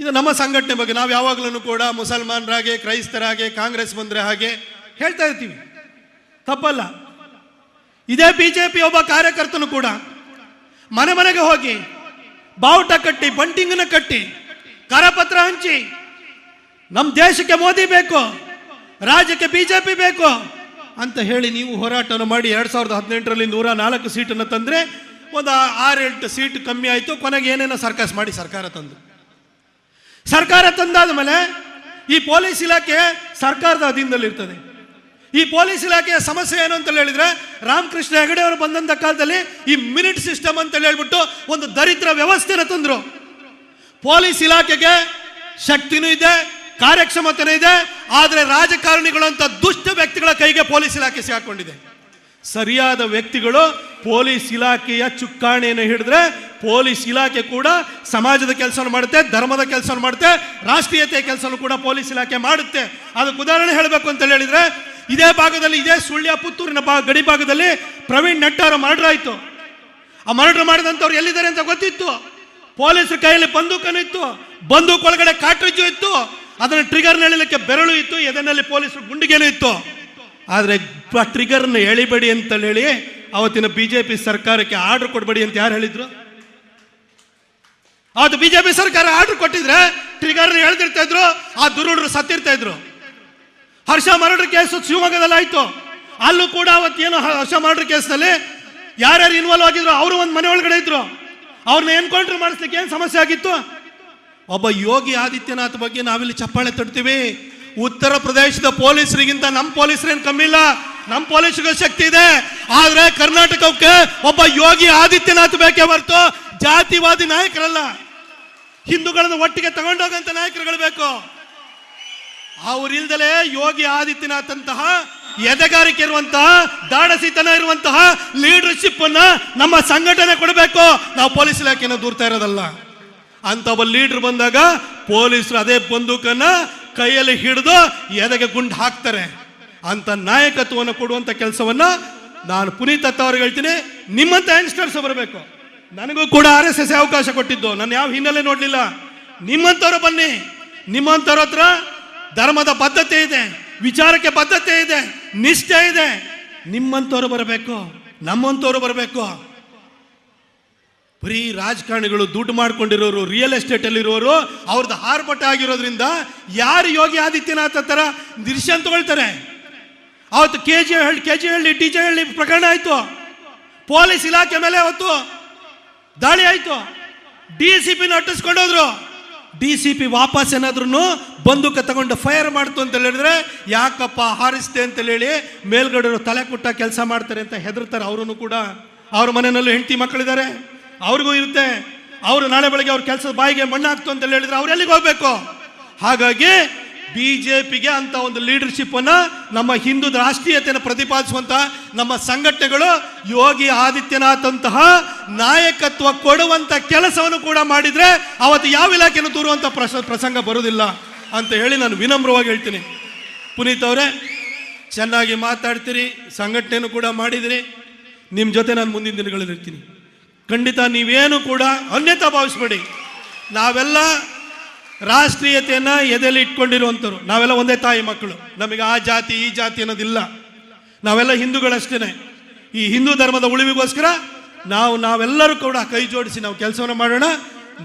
ಇದು ನಮ್ಮ ಸಂಘಟನೆ ಬಗ್ಗೆ. ನಾವು ಯಾವಾಗಲೂ ಕೂಡ ಮುಸಲ್ಮಾನರಾಗೆ, ಕ್ರೈಸ್ತರಾಗೆ, ಕಾಂಗ್ರೆಸ್ ಬಂದರೆ ಹಾಗೆ ಹೇಳ್ತಾ ಇರ್ತೀವಿ. ತಪ್ಪಲ್ಲ. ಇದೇ ಬಿ ಜೆ ಪಿ ಒಬ್ಬ ಕಾರ್ಯಕರ್ತನು ಕೂಡ ಮನೆ ಮನೆಗೆ ಹೋಗಿ ಬಾವುಟ ಕಟ್ಟಿ ಬಂಟಿಂಗನ್ನು ಕಟ್ಟಿ, ಕರಪತ್ರ ಹಂಚಿ ನಮ್ಮ ದೇಶಕ್ಕೆ ಮೋದಿ ಬೇಕು, ರಾಜ್ಯಕ್ಕೆ ಬಿಜೆಪಿ ಬೇಕು ಅಂತ ಹೇಳಿ ನೀವು ಹೋರಾಟವನ್ನು ಮಾಡಿ ಎರಡು ಸಾವಿರದ ಹದಿನೆಂಟರಲ್ಲಿ ನೂರ ನಾಲ್ಕು ಸೀಟನ್ನು ತಂದರೆ ಒಂದು ಆರೆಂಟು ಸೀಟ್ ಕಮ್ಮಿ ಆಯಿತು. ಕೊನೆಗೆ ಏನೇನೋ ಸರ್ಕಸ್ ಮಾಡಿ ಸರ್ಕಾರ ತಂದು. ಸರ್ಕಾರ ತಂದಾದ ಮೇಲೆ ಈ ಪೊಲೀಸ್ ಇಲಾಖೆ ಸರ್ಕಾರದ ಅಧೀನದಲ್ಲಿರ್ತದೆ ಈ ಪೊಲೀಸ್ ಇಲಾಖೆಯ ಸಮಸ್ಯೆ ಏನು ಅಂತ ಹೇಳಿದ್ರೆ ರಾಮಕೃಷ್ಣ ಹೆಗಡೆ ಅವರು ಬಂದಂಥ ಕಾಲದಲ್ಲಿ ಈ ಮಿನಿಟ್ ಸಿಸ್ಟಮ್ ಅಂತ ಹೇಳ್ಬಿಟ್ಟು ಒಂದು ದರಿದ್ರ ವ್ಯವಸ್ಥೆನ ತಂದರು. ಪೊಲೀಸ್ ಇಲಾಖೆಗೆ ಶಕ್ತಿನೂ ಇದೆ, ಕಾರ್ಯಕ್ಷಮತೆನೂ ಇದೆ, ಆದರೆ ರಾಜಕಾರಣಿಗಳು ಅಂತ ದುಷ್ಟ ವ್ಯಕ್ತಿಗಳ ಕೈಗೆ ಪೊಲೀಸ್ ಇಲಾಖೆ ಸಿಗಾಕೊಂಡಿದೆ ಸರಿಯಾದ ವ್ಯಕ್ತಿಗಳು ಪೊಲೀಸ್ ಇಲಾಖೆಯ ಚುಕ್ಕಾಣಿಯನ್ನು ಹಿಡಿದ್ರೆ ಪೊಲೀಸ್ ಇಲಾಖೆ ಕೂಡ ಸಮಾಜದ ಕೆಲಸವನ್ನು ಮಾಡುತ್ತೆ, ಧರ್ಮದ ಕೆಲಸವನ್ನು ಮಾಡುತ್ತೆ ರಾಷ್ಟ್ರೀಯತೆಯ ಕೆಲಸವನ್ನು ಕೂಡ ಪೊಲೀಸ್ ಇಲಾಖೆ ಮಾಡುತ್ತೆ. ಅದಕ್ಕೆ ಉದಾಹರಣೆ ಹೇಳಬೇಕು ಅಂತ ಹೇಳಿದ್ರೆ, ಇದೇ ಭಾಗದಲ್ಲಿ, ಇದೇ ಸುಳ್ಯ ಪುತ್ತೂರಿನ ಬಾ ಗಡಿ ಭಾಗದಲ್ಲಿ ಪ್ರವೀಣ್ ನಟ್ಟಾರ ಮರ್ಡರ್ ಆಯಿತು. ಆ ಮರ್ಡರ್ ಮಾಡಿದಂಥವ್ರು ಎಲ್ಲಿದ್ದಾರೆ ಅಂತ ಗೊತ್ತಿತ್ತು. ಪೊಲೀಸರ ಕೈಯಲ್ಲಿ ಬಂದೂಕನು ಇತ್ತು, ಬಂದೂಕ್ ಒಳಗಡೆ ಕಾಟ್ರಿಜು ಇತ್ತು, ಅದನ್ನು ಟ್ರಿಗರ್ ಎಳಿಲಿಕ್ಕೆ ಬೆರಳು ಇತ್ತು, ಎದನಲ್ಲಿ ಪೊಲೀಸರು ಗುಂಡಿಗೆನೂ ಇತ್ತು. ಆದರೆ ಟ್ರಿಗರ್ನ ಎಳಿಬೇಡಿ ಅಂತ ಹೇಳಿ ಅವತ್ತಿನ ಬಿಜೆಪಿ ಸರ್ಕಾರಕ್ಕೆ ಆರ್ಡರ್ ಕೊಡಬೇಡಿ ಅಂತ ಯಾರು ಹೇಳಿದ್ರು? ಅವತ್ತು ಬಿಜೆಪಿ ಸರ್ಕಾರ ಆರ್ಡರ್ ಕೊಟ್ಟಿದ್ರೆ ಟ್ರಿಗರ್ ಹೇಳ್ತಿರ್ತಾ ಇದ್ರು, ಆ ದುರುಡ್ರು ಸತ್ತಿರ್ತಾ ಇದ್ರು. ಹರ್ಷ ಮರ್ಡರ್ ಕೇಸು ಶಿವಮೊಗ್ಗದಲ್ಲಿ ಆಯ್ತು. ಅಲ್ಲೂ ಕೂಡ ಅವತ್ತೇನು ಹರ್ಷ ಮರ್ಡರ್ ಕೇಸ್ನಲ್ಲಿ ಯಾರ್ಯಾರು ಇನ್ವಾಲ್ವ್ ಆಗಿದ್ರು ಅವರು ಒಂದು ಮನೆ ಒಳಗಡೆ ಇದ್ರು. ಅವ್ರನ್ನ ಎನ್ಕೌಂಟರ್ ಮಾಡಿಸ್ಲಿಕ್ಕೆ ಏನು ಸಮಸ್ಯೆ ಆಗಿತ್ತು? ಒಬ್ಬ ಯೋಗಿ ಆದಿತ್ಯನಾಥ್ ಬಗ್ಗೆ ನಾವಿಲ್ಲಿ ಚಪ್ಪಾಳೆ ತಡ್ತೀವಿ ಉತ್ತರ ಪ್ರದೇಶದ ಪೊಲೀಸರಿಗಿಂತ ನಮ್ಮ ಪೊಲೀಸರೇನು ಕಮ್ಮಿ ಇಲ್ಲ. ನಮ್ಮ ಪೊಲೀಸರಿಗೂ ಶಕ್ತಿ ಇದೆ. ಆದ್ರೆ ಕರ್ನಾಟಕಕ್ಕೆ ಒಬ್ಬ ಯೋಗಿ ಆದಿತ್ಯನಾಥ್ ಬೇಕೇ ಹೊರತು ಜಾತಿವಾದಿ ನಾಯಕರಲ್ಲ. ಹಿಂದೂಗಳನ್ನು ಒಟ್ಟಿಗೆ ತಗೊಂಡೋಗಂತ ನಾಯಕರುಗಳು ಬೇಕು. ಅವರಿಲ್ದಲೇ ಯೋಗಿ ಆದಿತ್ಯನಾಥ್ ಅಂತಹ ಎದೆಗಾರಿಕೆ ಇರುವಂತಹ ದಾಡಸಿತನ ಇರುವಂತಹ ಲೀಡರ್ಶಿಪ್ ಅನ್ನ ನಮ್ಮ ಸಂಘಟನೆ ಕೊಡಬೇಕು. ನಾವು ಪೊಲೀಸ್ ಇಲಾಖೆಯನ್ನು ದೂರ್ತಾ ಇರೋದಲ್ಲ. ಅಂತ ಒಬ್ಬ ಲೀಡರ್ ಬಂದಾಗ ಪೊಲೀಸರು ಅದೇ ಬಂದೂಕನ್ನ ಕೈಯಲ್ಲಿ ಹಿಡಿದು ಎದೆಗೆ ಗುಂಡು ಹಾಕ್ತಾರೆ. ಅಂತ ನಾಯಕತ್ವವನ್ನು ಕೊಡುವಂತ ಕೆಲಸವನ್ನ ನಾನು ಪುನೀತ್ ಅತ್ತ ಅವ್ರಿಗೆ ಹೇಳ್ತೀನಿ ನಿಮ್ಮಂತ ಯಂಗ್ಸ್ಟರ್ಸ್ ಬರಬೇಕು. ನನಗೂ ಕೂಡ ಆರ್ ಎಸ್ ಎಸ್ ಅವಕಾಶ ಕೊಟ್ಟಿದ್ದು. ನಾನು ಯಾವ ಹಿನ್ನೆಲೆ ನೋಡಲಿಲ್ಲ. ನಿಮ್ಮಂಥವ್ರು ಬನ್ನಿ. ನಿಮ್ಮಂಥವ್ರ ಹತ್ರ ಧರ್ಮದ ಬದ್ಧತೆ ಇದೆ. ವಿಚಾರಕ್ಕೆ ಬದ್ಧತೆ ಇದೆ. ನಿಷ್ಠೆ ಇದೆ. ನಿಮ್ಮಂಥವ್ರು ಬರಬೇಕು. ನಮ್ಮಂಥವ್ರು ಬರಬೇಕು. ಬರೀ ರಾಜಕಾರಣಿಗಳು ದುಡ್ಡು ಮಾಡ್ಕೊಂಡಿರೋರು ರಿಯಲ್ ಎಸ್ಟೇಟ್ ಅಲ್ಲಿರೋರು ಅವ್ರದ್ದು ಹಾರ್ಪಟ ಆಗಿರೋದ್ರಿಂದ ಯಾರು ಯೋಗಿ ಆದಿತ್ಯನಾಥ ಥರ ನಿರ್ಶನ್ ತಗೊಳ್ತಾರೆ? ಅವತ್ತು K G Halli K G Halli T J Halli ಪ್ರಕರಣ ಆಯ್ತು. ಪೊಲೀಸ್ ಇಲಾಖೆ ಮೇಲೆ ಅವತ್ತು ದಾಳಿ ಆಯ್ತು. ಡಿ ಸಿ ಪಿನ ಅಟ್ಟಿಸ್ಕೊಂಡೋದ್ರು ಡಿ ಸಿ ಪಿ ವಾಪಸ್ ಏನಾದ್ರೂ ಬಂದೂಕ ತಗೊಂಡು ಫೈರ್ ಮಾಡ್ತು ಅಂತ ಹೇಳಿದ್ರೆ, ಯಾಕಪ್ಪ ಹಾರಿಸ್ತೆ ಅಂತ ಹೇಳಿ ಮೇಲ್ಗಡೆ ತಲೆ ಕುಟ್ಟ ಕೆಲಸ ಮಾಡ್ತಾರೆ ಅಂತ ಹೆದರ್ತಾರೆ ಅವರು ಕೂಡ. ಅವ್ರ ಮನೆಯಲ್ಲೂ ಹೆಂಡತಿ ಮಕ್ಕಳಿದ್ದಾರೆ ಅವ್ರಿಗೂ ಇರುತ್ತೆ. ಅವರು ನಾಳೆ ಬೆಳಗ್ಗೆ ಅವ್ರ ಕೆಲಸದ ಬಾಯಿಗೆ ಮಣ್ಣಾಗ್ತು ಅಂತ ಹೇಳಿದ್ರೆ ಅವ್ರು ಎಲ್ಲಿಗೆ ಹೋಗ್ಬೇಕು? ಹಾಗಾಗಿ ಬಿಜೆಪಿಗೆ ಅಂತ ಒಂದು ಲೀಡರ್ಶಿಪ್ ಅನ್ನ ನಮ್ಮ ಹಿಂದೂ ರಾಷ್ಟ್ರೀಯತೆಯನ್ನು ಪ್ರತಿಪಾದಿಸುವಂತಹ ನಮ್ಮ ಸಂಘಟನೆಗಳು ಯೋಗಿ ಆದಿತ್ಯನಾಥ್ ಅಂತಹ ನಾಯಕತ್ವ ಕೊಡುವಂತ ಕೆಲಸವನ್ನು ಕೂಡ ಮಾಡಿದ್ರೆ ಅವತ್ತು ಯಾವ ಇಲಾಖೆಯನ್ನು ತೋರುವಂತ ಪ್ರಸ, ಪ್ರಸಂಗ ಬರುವುದಿಲ್ಲ ಅಂತ ಹೇಳಿ ನಾನು ವಿನಮ್ರವಾಗಿ ಹೇಳ್ತೀನಿ. ಪುನೀತ್ ಅವರೇ, ಚೆನ್ನಾಗಿ ಮಾತಾಡ್ತೀರಿ, ಸಂಘಟನೆಯನ್ನು ಕೂಡ ಮಾಡಿದಿರಿ. ನಿಮ್ಮ ಜೊತೆ ನಾನು ಮುಂದಿನ ದಿನಗಳಲ್ಲಿ ಇರ್ತೀನಿ. ಖಂಡಿತ ನೀವೇನು ಕೂಡ ಅನ್ಯತಾ ಭಾವಿಸ್ಬೇಡಿ. ನಾವೆಲ್ಲ ರಾಷ್ಟ್ರೀಯತೆಯನ್ನ ಎದೆಯಲ್ಲಿ ಇಟ್ಕೊಂಡಿರುವಂಥವ್ರು. ನಾವೆಲ್ಲ ಒಂದೇ ತಾಯಿ ಮಕ್ಕಳು. ನಮಗೆ ಆ ಜಾತಿ, ಈ ಜಾತಿ ಅನ್ನೋದಿಲ್ಲ. ನಾವೆಲ್ಲ ಹಿಂದೂಗಳಷ್ಟೇ ಈ ಹಿಂದೂ ಧರ್ಮದ ಉಳಿವಿಗೋಸ್ಕರ ನಾವು, ನಾವೆಲ್ಲರೂ ಕೂಡ ಕೈ ಜೋಡಿಸಿ ನಾವು ಕೆಲಸವನ್ನು ಮಾಡೋಣ.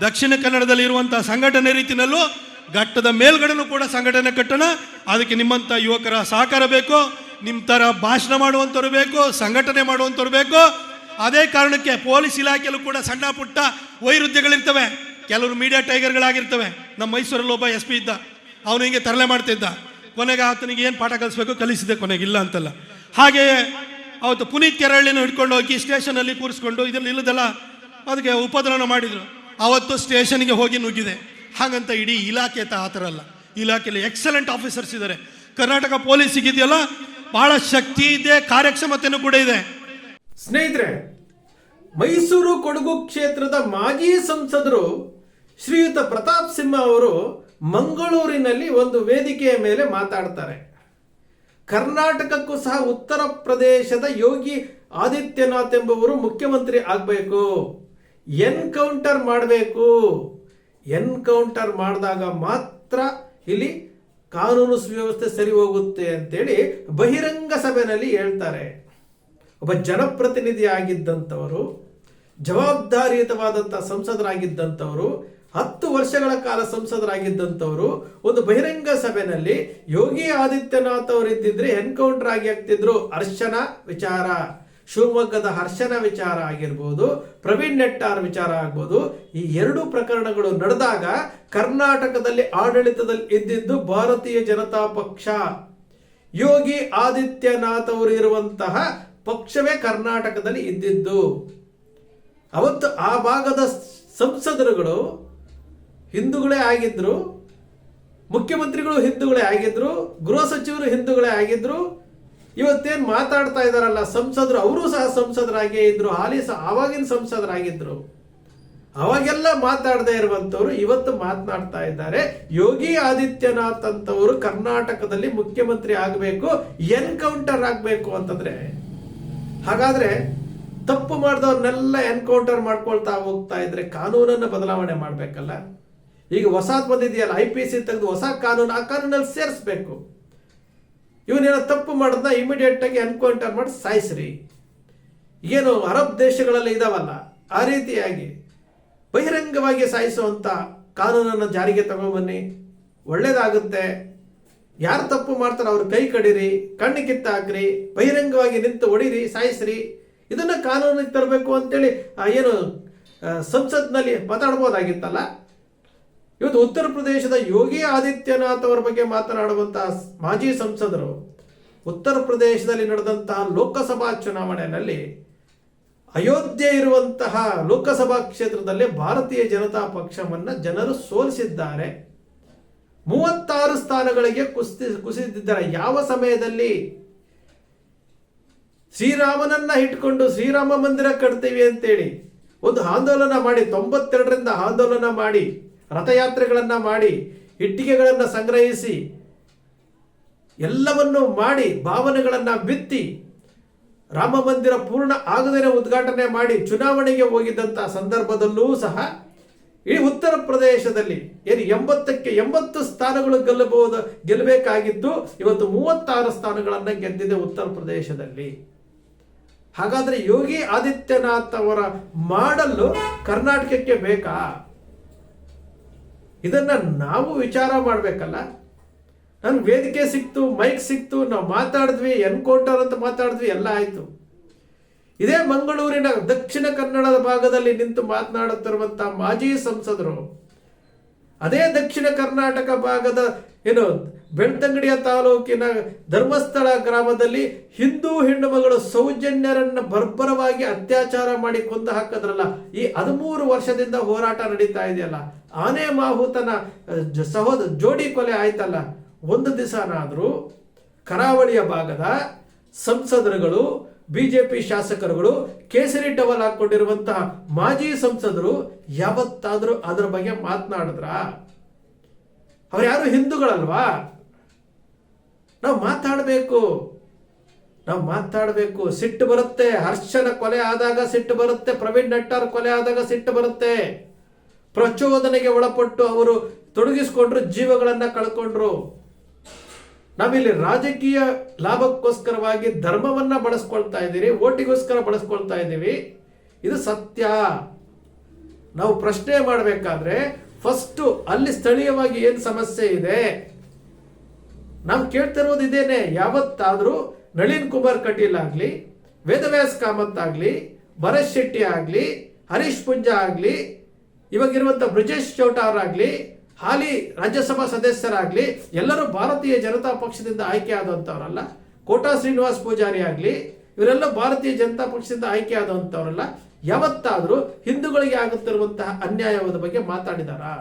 ದಕ್ಷಿಣ ಕನ್ನಡದಲ್ಲಿ ಇರುವಂತಹ ಸಂಘಟನೆ ರೀತಿಯಲ್ಲೂ ಘಟ್ಟದ ಮೇಲ್ಗಡೆನೂ ಕೂಡ ಸಂಘಟನೆ ಕಟ್ಟೋಣ. ಅದಕ್ಕೆ ನಿಮ್ಮಂಥ ಯುವಕರ ಸಹಕಾರ ಬೇಕು. ನಿಮ್ಮ ಥರ ಭಾಷಣ ಮಾಡುವಂಥವ್ರು ಬೇಕು. ಸಂಘಟನೆ ಮಾಡುವಂಥವ್ರು ಬೇಕು. ಅದೇ ಕಾರಣಕ್ಕೆ ಪೊಲೀಸ್ ಇಲಾಖೆಯಲ್ಲೂ ಕೂಡ ಸಣ್ಣ ಪುಟ್ಟ ವೈರುಧ್ಯಗಳಿರ್ತವೆ. ಕೆಲವರು ಮೀಡಿಯಾ ಟೈಗರ್ಗಳಾಗಿರ್ತವೆ. ನಮ್ಮ ಮೈಸೂರಲ್ಲಿ ಒಬ್ಬ ಎಸ್ ಪಿ ಇದ್ದ. ಅವನು ಹಿಂಗೆ ತರಲೆ ಮಾಡ್ತಿದ್ದ. ಕೊನೆಗೆ ಆತನಿಗೆ ಏನು ಪಾಠ ಕಲಿಸ್ಬೇಕು ಕಲಿಸಿದೆ ಕೊನೆಗೆ, ಇಲ್ಲ ಅಂತಲ್ಲ. ಹಾಗೆಯೇ ಅವತ್ತು ಪುನೀತ್ ಕೆರಳಿನ ಹಿಡ್ಕೊಂಡು ಹೋಗಿ ಸ್ಟೇಷನಲ್ಲಿ ಕೂರಿಸ್ಕೊಂಡು ಇದರಲ್ಲಿ ಇಲ್ಲದಲ್ಲ, ಅದಕ್ಕೆ ಉಪದ್ರವನ ಮಾಡಿದ್ರು. ಅವತ್ತು ಸ್ಟೇಷನ್ಗೆ ಹೋಗಿ ನುಗ್ಗಿದೆ. ಹಾಗಂತ ಇಡೀ ಇಲಾಖೆ ತ ಆ ಥರ ಅಲ್ಲ. ಇಲಾಖೆಯಲ್ಲಿ ಎಕ್ಸಲೆಂಟ್ ಆಫೀಸರ್ಸ್ ಇದ್ದಾರೆ ಕರ್ನಾಟಕ ಪೊಲೀಸ್ ಇದೆಯಲ್ಲ ಬಹಳ ಶಕ್ತಿ ಇದೆ ಕಾರ್ಯಕ್ಷಮತೆಯೂ ಕೂಡ ಇದೆ. ಸ್ನೇಹಿತರೆ, ಮೈಸೂರು ಕೊಡಗು ಕ್ಷೇತ್ರದ ಮಾಜಿ ಸಂಸದರು ಶ್ರೀಯುತ ಪ್ರತಾಪ್ ಸಿಂಹ ಅವರು ಮಂಗಳೂರಿನಲ್ಲಿ ಒಂದು ವೇದಿಕೆಯ ಮೇಲೆ ಮಾತಾಡ್ತಾರೆ. ಕರ್ನಾಟಕಕ್ಕೂ ಸಹ ಉತ್ತರ ಪ್ರದೇಶದ ಯೋಗಿ ಆದಿತ್ಯನಾಥ್ ಎಂಬುವರು ಮುಖ್ಯಮಂತ್ರಿ ಆಗಬೇಕು. ಎನ್ಕೌಂಟರ್ ಮಾಡಬೇಕು. ಎನ್ಕೌಂಟರ್ ಮಾಡಿದಾಗ ಮಾತ್ರ ಇಲ್ಲಿ ಕಾನೂನು ಸುವ್ಯವಸ್ಥೆ ಸರಿ ಹೋಗುತ್ತೆ ಅಂತೇಳಿ ಬಹಿರಂಗ ಸಭೆಯಲ್ಲಿ ಹೇಳ್ತಾರೆ. ಒಬ್ಬ ಜನಪ್ರತಿನಿಧಿ ಆಗಿದ್ದಂಥವರು, ಜವಾಬ್ದಾರಿಯುತವಾದಂಥ ಸಂಸದರಾಗಿದ್ದಂಥವರು ಹತ್ತು ವರ್ಷಗಳ ಕಾಲ ಸಂಸದರಾಗಿದ್ದಂಥವರು ಒಂದು ಬಹಿರಂಗ ಸಭೆಯಲ್ಲಿ ಯೋಗಿ ಆದಿತ್ಯನಾಥ್ ಅವರು ಇದ್ದಿದ್ರೆ ಎನ್ಕೌಂಟರ್ ಆಗಿ ಆಗ್ತಿದ್ರು ಹರ್ಷನ ವಿಚಾರ. ಶಿವಮೊಗ್ಗದ ಹರ್ಷನ ವಿಚಾರ ಆಗಿರ್ಬೋದು, ಪ್ರವೀಣ್ ನೆಟ್ಟಾರ್ ವಿಚಾರ ಆಗ್ಬೋದು. ಈ ಎರಡು ಪ್ರಕರಣಗಳು ನಡೆದಾಗ ಕರ್ನಾಟಕದಲ್ಲಿ ಆಡಳಿತದಲ್ಲಿ ಇದ್ದಿದ್ದು ಭಾರತೀಯ ಜನತಾ ಪಕ್ಷ. ಯೋಗಿ ಆದಿತ್ಯನಾಥ್ ಅವರು ಇರುವಂತಹ ಪಕ್ಷವೇ ಕರ್ನಾಟಕದಲ್ಲಿ ಇದ್ದಿದ್ದು. ಅವತ್ತು ಆ ಭಾಗದ ಸಂಸದರುಗಳು ಹಿಂದೂಗಳೇ ಆಗಿದ್ರು, ಮುಖ್ಯಮಂತ್ರಿಗಳು ಹಿಂದೂಗಳೇ ಆಗಿದ್ರು, ಗೃಹ ಸಚಿವರು ಹಿಂದೂಗಳೇ ಆಗಿದ್ರು, ಇವತ್ತೇನ್ ಮಾತಾಡ್ತಾ ಇದಾರಲ್ಲ, ಸಂಸದರು, ಅವರು ಸಹ ಸಂಸದರಾಗೇ ಇದ್ರು, ಹಾಲಿ ಸಹ ಆವಾಗಿನ ಸಂಸದರಾಗಿದ್ರು. ಅವಾಗೆಲ್ಲ ಮಾತಾಡದೇ ಇರುವಂತವರು ಇವತ್ತು ಮಾತನಾಡ್ತಾ ಇದ್ದಾರೆ. ಯೋಗಿ ಆದಿತ್ಯನಾಥ್ ಅಂತವರು ಕರ್ನಾಟಕದಲ್ಲಿ ಮುಖ್ಯಮಂತ್ರಿ ಆಗಬೇಕು, ಎನ್ಕೌಂಟರ್ ಆಗಬೇಕು ಅಂತಂದ್ರೆ, ಹಾಗಾದ್ರೆ ತಪ್ಪು ಮಾಡಿದವ್ರನ್ನೆಲ್ಲ ಎನ್ಕೌಂಟರ್ ಮಾಡ್ಕೊಳ್ತಾ ಹೋಗ್ತಾ ಇದ್ರೆ ಕಾನೂನನ್ನು ಬದಲಾವಣೆ ಮಾಡಬೇಕಲ್ಲ? ಈಗ ಹೊಸದು ಬಂದಿದೆಯಲ್ಲ ಐ ಪಿ ಸಿ ತೆಗೆದು ಹೊಸ ಕಾನೂನು, ಆ ಕಾನೂನಲ್ಲಿ ಸೇರಿಸ್ಬೇಕು. ಇವನೇನೋ ತಪ್ಪು ಮಾಡೋದನ್ನ ಇಮಿಡಿಯೇಟ್ ಆಗಿ ಎನ್ಕೌಂಟರ್ ಮಾಡಿ ಸಾಯಿಸ್ರಿ. ಏನು ಅರಬ್ ದೇಶಗಳಲ್ಲಿ ಇದಾವಲ್ಲ, ಆ ರೀತಿಯಾಗಿ ಬಹಿರಂಗವಾಗಿ ಸಾಯಿಸುವಂತ ಕಾನೂನನ್ನು ಜಾರಿಗೆ ತಗೊಂಬನ್ನಿ. ಒಳ್ಳೇದಾಗುತ್ತೆ. ಯಾರು ತಪ್ಪು ಮಾಡ್ತಾರೋ ಅವ್ರ ಕೈ ಕಡಿರಿ, ಕಣ್ಣು ಕಿತ್ತ ಹಾಕ್ರಿ, ಬಹಿರಂಗವಾಗಿ ನಿಂತು ಹೊಡಿರಿ ಸಾಯಿಸ್ರಿ. ಇದನ್ನ ಕಾನೂನಿಗೆ ತರಬೇಕು ಅಂತೇಳಿ ಏನು ಸಂಸತ್ನಲ್ಲಿ ಮಾತಾಡ್ಬೋದಾಗಿತ್ತಲ್ಲ? ಇವತ್ತು ಉತ್ತರ ಪ್ರದೇಶದ ಯೋಗಿ ಆದಿತ್ಯನಾಥ್ ಅವರ ಬಗ್ಗೆ ಮಾತನಾಡುವಂತಹ ಮಾಜಿ ಸಂಸದರು, ಉತ್ತರ ಪ್ರದೇಶದಲ್ಲಿ ನಡೆದಂತಹ ಲೋಕಸಭಾ ಚುನಾವಣೆಯಲ್ಲಿ ಅಯೋಧ್ಯೆ ಇರುವಂತಹ ಲೋಕಸಭಾ ಕ್ಷೇತ್ರದಲ್ಲಿ ಭಾರತೀಯ ಜನತಾ ಪಕ್ಷವನ್ನು ಜನರು ಸೋಲಿಸಿದ್ದಾರೆ. ಮೂವತ್ತಾರು ಸ್ಥಾನಗಳಿಗೆ ಕುಸ್ತಿ, ಕುಸಿದಿದ್ದಾರೆ. ಯಾವ ಸಮಯದಲ್ಲಿ ಶ್ರೀರಾಮನನ್ನ ಇಟ್ಕೊಂಡು ಶ್ರೀರಾಮ ಮಂದಿರ ಕಟ್ತೀವಿ ಅಂತೇಳಿ ಒಂದು ಆಂದೋಲನ ಮಾಡಿ, ತೊಂಬತ್ತೆರಡರಿಂದ ಆಂದೋಲನ ಮಾಡಿ ರಥಯಾತ್ರೆಗಳನ್ನ ಮಾಡಿ, ಇಟ್ಟಿಗೆಗಳನ್ನು ಸಂಗ್ರಹಿಸಿ, ಎಲ್ಲವನ್ನು ಮಾಡಿ, ಭಾವನೆಗಳನ್ನು ಬಿತ್ತಿ, ರಾಮ ಮಂದಿರ ಪೂರ್ಣ ಆಗದೇನೆ ಉದ್ಘಾಟನೆ ಮಾಡಿ ಚುನಾವಣೆಗೆ ಹೋಗಿದ್ದಂಥ ಸಂದರ್ಭದಲ್ಲೂ ಸಹ ಈ ಉತ್ತರ ಪ್ರದೇಶದಲ್ಲಿ ಏನು ಎಂಬತ್ತಕ್ಕೆ ಎಂಬತ್ತು ಸ್ಥಾನಗಳು ಗೆಲ್ಲಬಹುದು, ಗೆಲ್ಲಬೇಕಾಗಿದ್ದು ಇವತ್ತು ಮೂವತ್ತಾರು ಸ್ಥಾನಗಳನ್ನು ಗೆದ್ದಿದೆ ಉತ್ತರ ಪ್ರದೇಶದಲ್ಲಿ. ಹಾಗಾದ್ರೆ ಯೋಗಿ ಆದಿತ್ಯನಾಥ್ ಅವರ ಮಾಡಲು ಕರ್ನಾಟಕಕ್ಕೆ ಬೇಕಾ? ಇದನ್ನ ನಾವು ವಿಚಾರ ಮಾಡ್ಬೇಕಲ್ಲ? ನನ್ಗೆ ವೇದಿಕೆ ಸಿಕ್ತು, ಮೈಕ್ ಸಿಕ್ತು, ನಾವು ಮಾತಾಡಿದ್ವಿ, ಎನ್ಕೌಂಟರ್ ಅಂತ ಮಾತಾಡಿದ್ವಿ, ಎಲ್ಲ ಆಯ್ತು. ಇದೇ ಮಂಗಳೂರಿನ ದಕ್ಷಿಣ ಕನ್ನಡದ ಭಾಗದಲ್ಲಿ ನಿಂತು ಮಾತನಾಡುತ್ತಿರುವಂಥ ಮಾಜಿ ಸಂಸದರು, ಅದೇ ದಕ್ಷಿಣ ಕರ್ನಾಟಕ ಭಾಗದ, ಏನು ಬೆಳ್ತಂಗಡಿಯ ತಾಲೂಕಿನ ಧರ್ಮಸ್ಥಳ ಗ್ರಾಮದಲ್ಲಿ ಹಿಂದೂ ಹೆಣ್ಣು ಮಗಳು ಸೌಜನ್ಯರನ್ನು ಬರ್ಬರವಾಗಿ ಅತ್ಯಾಚಾರ ಮಾಡಿ ಕೊಂದು ಹಾಕದ್ರಲ್ಲ, ಈ ಹದಿಮೂರು ವರ್ಷದಿಂದ ಹೋರಾಟ ನಡೀತಾ ಇದೆಯಲ್ಲ, ಆನೆ ಮಾಹುತನ ಸಹೋದ, ಜೋಡಿ ಕೊಲೆ ಆಯ್ತಲ್ಲ, ಒಂದು ದಿವಸನಾದರೂ ಕರಾವಳಿಯ ಭಾಗದ ಸಂಸದರುಗಳು, ಬಿಜೆಪಿ ಶಾಸಕರುಗಳು ಕೇಸರಿ ಟವಲ್ ಹಾಕೊಂಡಿರುವಂತಹ ಮಾಜಿ ಸಂಸದರು ಯಾವತ್ತಾದರೂ ಅದರ ಬಗ್ಗೆ ಮಾತನಾಡಿದ್ರ? ಅವ್ರು ಯಾರು ಹಿಂದೂಗಳಲ್ವಾ? ನಾವು ಮಾತಾಡಬೇಕು. ನಾವು ಮಾತಾಡಬೇಕು. ಸಿಟ್ಟು ಬರುತ್ತೆ. ಹರ್ಷನ ಕೊಲೆ ಆದಾಗ ಸಿಟ್ಟು ಬರುತ್ತೆ. ಪ್ರವೀಣ್ ನಟ್ಟಾರ್ ಕೊಲೆ ಆದಾಗ ಸಿಟ್ಟು ಬರುತ್ತೆ. ಪ್ರಚೋದನೆಗೆ ಒಳಪಟ್ಟು ಅವರು ತೊಡಗಿಸ್ಕೊಂಡ್ರು, ಜೀವಗಳನ್ನ ಕಳ್ಕೊಂಡ್ರು. ನಾವಿಲ್ಲಿ ರಾಜಕೀಯ ಲಾಭಕ್ಕೋಸ್ಕರವಾಗಿ ಧರ್ಮವನ್ನ ಬಳಸ್ಕೊಳ್ತಾ ಇದ್ದೀರಿ, ಓಟಿಗೋಸ್ಕರ ಬಳಸ್ಕೊಳ್ತಾ ಇದ್ದೀವಿ. ಇದು ಸತ್ಯ. ನಾವು ಪ್ರಶ್ನೆ ಮಾಡಬೇಕಾದ್ರೆ ಫಸ್ಟ್ ಅಲ್ಲಿ ಸ್ಥಳೀಯವಾಗಿ ಏನು ಸಮಸ್ಯೆ ಇದೆ? ನಾವು ಕೇಳ್ತಿರೋದು ಇದೇನೆ, ಯಾವತ್ತಾದರೂ ನಳಿನ್ ಕುಮಾರ್ ಕಟೀಲ್ ಆಗ್ಲಿ, ವೇದವ್ಯಾಸ್ ಕಾಮತ್ ಆಗಲಿ, ಭರತ್ ಶೆಟ್ಟಿ ಆಗ್ಲಿ, ಹರೀಶ್ ಪುಂಜಾ ಆಗ್ಲಿ, ಇವಾಗಿರುವಂತ ಬ್ರಿಜೇಶ್ ಚೌಟಾರ್ ಆಗ್ಲಿ, ಹಾಲಿ ರಾಜ್ಯಸಭಾ ಸದಸ್ಯರಾಗ್ಲಿ, ಎಲ್ಲರೂ ಭಾರತೀಯ ಜನತಾ ಪಕ್ಷದಿಂದ ಆಯ್ಕೆ ಆದಂಥವರಲ್ಲ ಕೋಟಾ ಶ್ರೀನಿವಾಸ್ ಪೂಜಾರಿ ಆಗ್ಲಿ ಇವರೆಲ್ಲ ಭಾರತೀಯ ಜನತಾ ಪಕ್ಷದಿಂದ ಆಯ್ಕೆ ಆದಂಥವರಲ್ಲ ಯಾವತ್ತಾದರೂ ಹಿಂದೂಗಳಿಗೆ ಆಗುತ್ತಿರುವಂತಹ ಅನ್ಯಾಯವಾದ ಬಗ್ಗೆ ಮಾತಾಡಿದಾರಾ?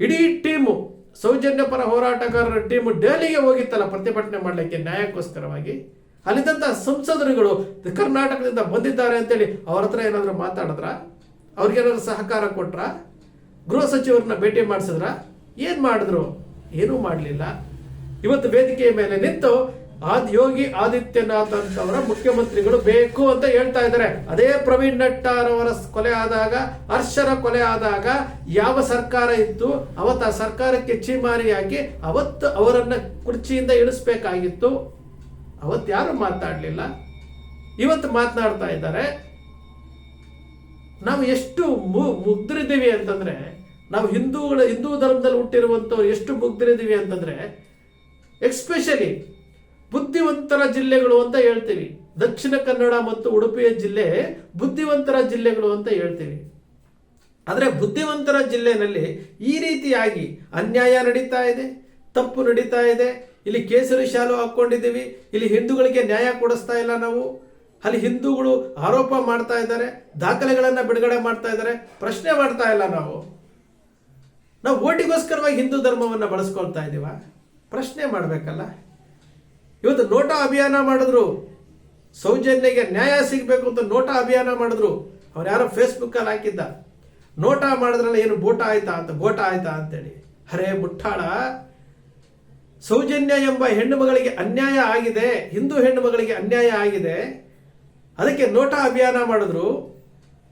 ಇಡೀ ಟೀಮು ಸೌಜನ್ಯ ಪರ ಹೋರಾಟಗಾರರ ಟೀಮ್ ಡೆಲ್ಲಿಗೆ ಹೋಗಿತ್ತಲ್ಲ ಪ್ರತಿಭಟನೆ ಮಾಡಲಿಕ್ಕೆ ನ್ಯಾಯಕ್ಕೋಸ್ಕರವಾಗಿ. ಅಲ್ಲಿದ್ದಂತಹ ಸಂಸದರುಗಳು ಕರ್ನಾಟಕದಿಂದ ಬಂದಿದ್ದಾರೆ ಅಂತೇಳಿ ಅವ್ರ ಹತ್ರ ಏನಾದರೂ ಮಾತಾಡಿದ್ರ? ಅವ್ರಿಗೇನಾದ್ರು ಸಹಕಾರ ಕೊಟ್ರ? ಗೃಹ ಸಚಿವರನ್ನ ಭೇಟಿ ಮಾಡಿಸಿದ್ರ? ಏನು ಮಾಡಿದ್ರು? ಏನೂ ಮಾಡಲಿಲ್ಲ. ಇವತ್ತು ವೇದಿಕೆಯ ಮೇಲೆ ನಿಂತು ಆದ್ ಯೋಗಿ ಆದಿತ್ಯನಾಥ್ ಅಂತವರ ಮುಖ್ಯಮಂತ್ರಿಗಳು ಬೇಕು ಅಂತ ಹೇಳ್ತಾ ಇದ್ದಾರೆ. ಅದೇ ಪ್ರವೀಣ್ ಅವರ ಕೊಲೆ ಆದಾಗ ಹರ್ಷರ ಕೊಲೆ ಆದಾಗ ಯಾವ ಸರ್ಕಾರ ಇತ್ತು? ಅವತ್ತು ಆ ಸರ್ಕಾರಕ್ಕೆ ಚೀಮಾರಿಯಾಗಿ ಅವತ್ತು ಅವರನ್ನ ಕುರ್ಚಿಯಿಂದ ಇಳಿಸ್ಬೇಕಾಗಿತ್ತು. ಅವತ್ತು ಯಾರು ಮಾತಾಡಲಿಲ್ಲ? ಇವತ್ತು ಮಾತನಾಡ್ತಾ ಇದ್ದಾರೆ. ನಾವು ಎಷ್ಟು ಮು- ಮುಗ್ಧರಿದ್ದೀವಿ ಅಂತಂದ್ರೆ, ನಾವು ಹಿಂದೂಗಳ ಹಿಂದೂ ಧರ್ಮದಲ್ಲಿ ಹುಟ್ಟಿರುವಂಥವ್ರು ಎಷ್ಟು ಮುಗ್ಧರಿದ್ದೀವಿ ಅಂತಂದ್ರೆ, ಎಕ್ಸ್ಪೆಷಲಿ ಬುದ್ಧಿವಂತರ ಜಿಲ್ಲೆಗಳು ಅಂತ ಹೇಳ್ತೀವಿ. ದಕ್ಷಿಣ ಕನ್ನಡ ಮತ್ತು ಉಡುಪಿಯ ಜಿಲ್ಲೆ ಬುದ್ಧಿವಂತರ ಜಿಲ್ಲೆಗಳು ಅಂತ ಹೇಳ್ತೀವಿ. ಆದರೆ ಬುದ್ಧಿವಂತರ ಜಿಲ್ಲೆನಲ್ಲಿ ಈ ರೀತಿಯಾಗಿ ಅನ್ಯಾಯ ನಡೀತಾ ಇದೆ, ತಪ್ಪು ನಡೀತಾ ಇದೆ. ಇಲ್ಲಿ ಕೇಸರಿ ಶಾಲು ಹಾಕೊಂಡಿದ್ದೀವಿ, ಇಲ್ಲಿ ಹಿಂದೂಗಳಿಗೆ ನ್ಯಾಯ ಕೊಡಿಸ್ತಾ ಇಲ್ಲ ನಾವು. ಅಲ್ಲಿ ಹಿಂದೂಗಳು ಆರೋಪ ಮಾಡ್ತಾ ಇದ್ದಾರೆ, ದಾಖಲೆಗಳನ್ನು ಬಿಡುಗಡೆ ಮಾಡ್ತಾ ಇದ್ದಾರೆ, ಪ್ರಶ್ನೆ ಮಾಡ್ತಾ ಇಲ್ಲ ನಾವು. ನಾವು ಓಟಿಗೋಸ್ಕರವಾಗಿ ಹಿಂದೂ ಧರ್ಮವನ್ನು ಬಳಸ್ಕೊಳ್ತಾ ಇದ್ದೀವ ಪ್ರಶ್ನೆ ಮಾಡಬೇಕಲ್ಲ? ಇವತ್ತು ನೋಟಾ ಅಭಿಯಾನ ಮಾಡಿದ್ರು. ಸೌಜನ್ಯಗೆ ನ್ಯಾಯ ಸಿಗಬೇಕು ಅಂತ ನೋಟಾ ಅಭಿಯಾನ ಮಾಡಿದ್ರು. ಅವ್ರು ಯಾರೋ ಫೇಸ್ಬುಕ್ ಅಲ್ಲಿ ಹಾಕಿದ್ದ. ನೋಟಾ ಮಾಡಿದ್ರಲ್ಲ ಏನು ಬೋಟ ಆಯ್ತಾ ಅಂತ ಗೋಟ ಆಯ್ತಾ ಅಂತೇಳಿ. ಹರೇ ಮುಟ್ಟಾಳ. ಸೌಜನ್ಯ ಎಂಬ ಹೆಣ್ಣು ಮಗಳಿಗೆ ಅನ್ಯಾಯ ಆಗಿದೆ, ಹಿಂದೂ ಹೆಣ್ಣು ಮಗಳಿಗೆ ಅನ್ಯಾಯ ಆಗಿದೆ. ಅದಕ್ಕೆ ನೋಟಾ ಅಭಿಯಾನ ಮಾಡಿದ್ರು.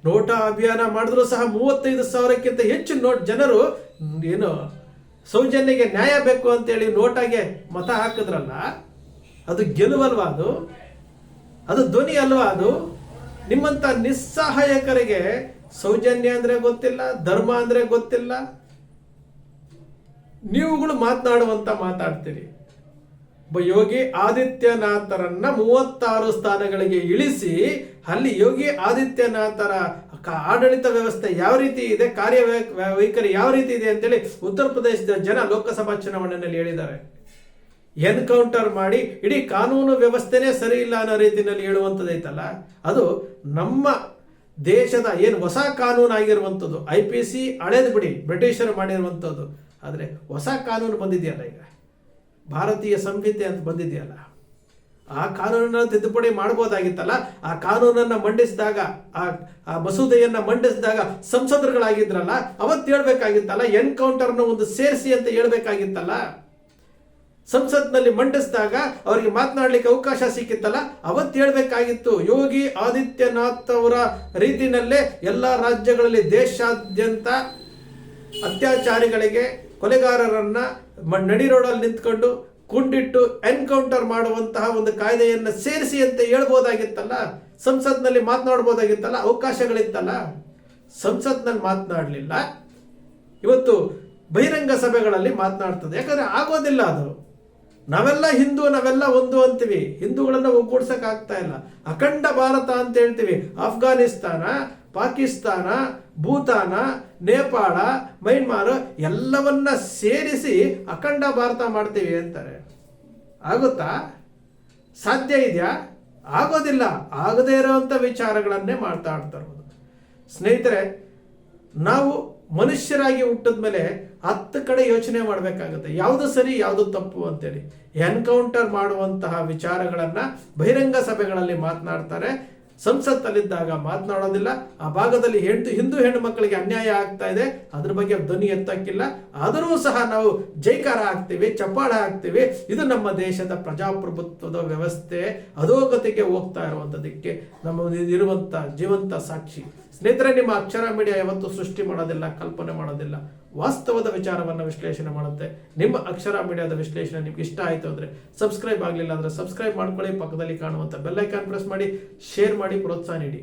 ನೋಟಾ ಅಭಿಯಾನ ಮಾಡಿದ್ರು ಸಹ ಮೂವತ್ತೈದು ಸಾವಿರಕ್ಕಿಂತ ಹೆಚ್ಚು ನೋಟ್ ಜನರು ಏನು ಸೌಜನ್ಯಗೆ ನ್ಯಾಯ ಬೇಕು ಅಂತೇಳಿ ನೋಟಾಗೆ ಮತ ಹಾಕಿದ್ರಲ್ಲ. ಅದು ಗೆಲುವಲ್ವಾ ಅದು? ಅದು ಧ್ವನಿ ಅಲ್ವಾ ಅದು? ನಿಮ್ಮಂತ ನಿಸ್ಸಹಾಯಕರಿಗೆ ಸೌಜನ್ಯ ಅಂದ್ರೆ ಗೊತ್ತಿಲ್ಲ, ಧರ್ಮ ಅಂದ್ರೆ ಗೊತ್ತಿಲ್ಲ. ನೀವುಗಳು ಮಾತನಾಡುವಂತ ಮಾತಾಡ್ತೀರಿ. ಒಬ್ಬ ಯೋಗಿ ಆದಿತ್ಯನಾಥರನ್ನ ಮೂವತ್ತಾರು ಸ್ಥಾನಗಳಿಗೆ ಇಳಿಸಿ, ಅಲ್ಲಿ ಯೋಗಿ ಆದಿತ್ಯನಾಥರ ಆಡಳಿತ ವ್ಯವಸ್ಥೆ ಯಾವ ರೀತಿ ಇದೆ, ಕಾರ್ಯ ವೈಖರಿ ಯಾವ ರೀತಿ ಇದೆ ಅಂತೇಳಿ ಉತ್ತರ ಪ್ರದೇಶದ ಜನ ಲೋಕಸಭಾ ಚುನಾವಣೆಯಲ್ಲಿ ಹೇಳಿದ್ದಾರೆ. ಎನ್ಕೌಂಟರ್ ಮಾಡಿ ಇಡೀ ಕಾನೂನು ವ್ಯವಸ್ಥೆನೇ ಸರಿ ಇಲ್ಲ ಅನ್ನೋ ರೀತಿಯಲ್ಲಿ ಹೇಳುವಂಥದ್ದೈತಲ್ಲ? ಅದು ನಮ್ಮ ದೇಶದ ಏನು ಹೊಸ ಕಾನೂನು ಆಗಿರುವಂಥದ್ದು, ಐ ಪಿ ಸಿ ಹಳೇದು ಬಿಡಿ, ಬ್ರಿಟಿಷರು ಮಾಡಿರುವಂಥದ್ದು. ಆದರೆ ಹೊಸ ಕಾನೂನು ಬಂದಿದೆಯಲ್ಲ ಈಗ? ಭಾರತೀಯ ಸಂಹಿತೆ ಅಂತ ಬಂದಿದೆಯಲ್ಲ? ಆ ಕಾನೂನನ್ನ ತಿದ್ದುಪಡಿ ಮಾಡ್ಬೋದಾಗಿತ್ತಲ್ಲ? ಆ ಕಾನೂನನ್ನ ಮಂಡಿಸಿದಾಗ, ಆ ಆ ಮಸೂದೆಯನ್ನು ಮಂಡಿಸಿದಾಗ ಸಂಸದರುಗಳಾಗಿದ್ರಲ್ಲ? ಅವತ್ತು ಹೇಳ್ಬೇಕಾಗಿತ್ತಲ್ಲ, ಎನ್ಕೌಂಟರ್ನ ಒಂದು ಸೇರಿಸಿ ಅಂತ ಹೇಳ್ಬೇಕಾಗಿತ್ತಲ್ಲ? ಸಂಸತ್ನಲ್ಲಿ ಮಂಡಿಸಿದಾಗ ಅವರಿಗೆ ಮಾತನಾಡ್ಲಿಕ್ಕೆ ಅವಕಾಶ ಸಿಕ್ಕಿತ್ತಲ್ಲ, ಅವತ್ತು ಹೇಳಬೇಕಾಗಿತ್ತು, ಯೋಗಿ ಆದಿತ್ಯನಾಥ್ ಅವರ ರೀತಿನಲ್ಲೇ ಎಲ್ಲ ರಾಜ್ಯಗಳಲ್ಲಿ ದೇಶಾದ್ಯಂತ ಅತ್ಯಾಚಾರಿಗಳಿಗೆ ಕೊಲೆಗಾರರನ್ನ ನಡಿ ರೋಡಲ್ಲಿ ನಿಂತ್ಕೊಂಡು ಕುಂಡಿಟ್ಟು ಎನ್ಕೌಂಟರ್ ಮಾಡುವಂತಹ ಒಂದು ಕಾಯ್ದೆಯನ್ನು ಸೇರಿಸಿ ಅಂತ ಹೇಳ್ಬೋದಾಗಿತ್ತಲ್ಲ, ಸಂಸತ್ನಲ್ಲಿ ಮಾತನಾಡ್ಬೋದಾಗಿತ್ತಲ್ಲ, ಅವಕಾಶಗಳಿತ್ತಲ್ಲ. ಸಂಸತ್ನಲ್ಲಿ ಮಾತನಾಡಲಿಲ್ಲ. ಇವತ್ತು ಬಹಿರಂಗ ಸಭೆಗಳಲ್ಲಿ ಮಾತನಾಡ್ತದೆ. ಯಾಕಂದ್ರೆ ಆಗೋದಿಲ್ಲ ಅದು. ನಾವೆಲ್ಲ ಹಿಂದೂ, ನಾವೆಲ್ಲ ಒಂದು ಅಂತೀವಿ. ಹಿಂದೂಗಳನ್ನ ಒಗ್ಗೂಡ್ಸಕ್ ಆಗ್ತಾ ಇಲ್ಲ. ಅಖಂಡ ಭಾರತ ಅಂತ ಹೇಳ್ತೀವಿ. ಅಫ್ಘಾನಿಸ್ತಾನ ಪಾಕಿಸ್ತಾನ, ಭೂತಾನ, ನೇಪಾಳ ಮೈನ್ಮಾರ್ ಎಲ್ಲವನ್ನ ಸೇರಿಸಿ ಅಖಂಡ ಭಾರತ ಮಾಡ್ತೀವಿ ಅಂತಾರೆ. ಆಗುತ್ತಾ? ಸಾಧ್ಯ ಇದೆಯಾ? ಆಗೋದಿಲ್ಲ. ಆಗದೇ ಇರುವಂತ ವಿಚಾರಗಳನ್ನೇ ಮಾಡ್ತಾ ಇರೋದು ಸ್ನೇಹಿತರೆ, ನಾವು ಮನುಷ್ಯರಾಗಿ ಹುಟ್ಟಿದ ಮೇಲೆ ಹತ್ತು ಕಡೆ ಯೋಚನೆ ಮಾಡಬೇಕಾಗುತ್ತೆ. ಯಾವುದು ಸರಿ, ಯಾವುದು ತಪ್ಪು ಅಂತೇಳಿ. ಎನ್ಕೌಂಟರ್ ಮಾಡುವಂತಹ ವಿಚಾರಗಳನ್ನು ಬಹಿರಂಗ ಸಭೆಗಳಲ್ಲಿ ಮಾತನಾಡ್ತಾರೆ. ಸಂಸತ್ತಲ್ಲಿದ್ದಾಗ ಮಾತನಾಡೋದಿಲ್ಲ. ಆ ಭಾಗದಲ್ಲಿ ಹೆಣ್ಣು ಹಿಂದೂ ಹೆಣ್ಣು ಮಕ್ಕಳಿಗೆ ಅನ್ಯಾಯ ಆಗ್ತಾ ಇದೆ. ಅದ್ರ ಬಗ್ಗೆ ಧ್ವನಿ ಎತ್ತಕ್ಕಿಲ್ಲ. ಆದರೂ ಸಹ ನಾವು ಜೈಕಾರ ಹಾಕ್ತೀವಿ ಚಪ್ಪಾಳ ಹಾಕ್ತೀವಿ. ಇದು ನಮ್ಮ ದೇಶದ ಪ್ರಜಾಪ್ರಭುತ್ವದ ವ್ಯವಸ್ಥೆ. ಅಧೋಗತಿಗೆ ಹೋಗ್ತಾ ಇರುವಂತದಕ್ಕೆ ನಮ್ಮ ಇರುವಂತ ಜೀವಂತ ಸಾಕ್ಷಿ. ಸ್ನೇಹಿತರೆ, ನಿಮ್ಮ ಅಕ್ಷರ ಮೀಡಿಯಾ ಯಾವತ್ತೂ ಸೃಷ್ಟಿ ಮಾಡೋದಿಲ್ಲ, ಕಲ್ಪನೆ ಮಾಡೋದಿಲ್ಲ. ವಾಸ್ತವದ ವಿಚಾರವನ್ನು ವಿಶ್ಲೇಷಣೆ ಮಾಡುತ್ತೆ. ನಿಮ್ಮ ಅಕ್ಷರ ಮೀಡಿಯಾದ ವಿಶ್ಲೇಷಣೆ ನಿಮ್ಗೆ ಇಷ್ಟ ಆಯಿತು ಅಂದ್ರೆ ಸಬ್ಸ್ಕ್ರೈಬ್ ಆಗಲಿಲ್ಲ ಅಂದ್ರೆ ಸಬ್ಸ್ಕ್ರೈಬ್ ಮಾಡ್ಕೊಳ್ಳಿ. ಪಕ್ಕದಲ್ಲಿ ಕಾಣುವಂತ ಬೆಲ್ಲೈಕಾನ್ ಪ್ರೆಸ್ ಮಾಡಿ, ಶೇರ್ ಮಾಡಿ. ಪ್ರೋತ್ಸಾಹ ನೀಡಿ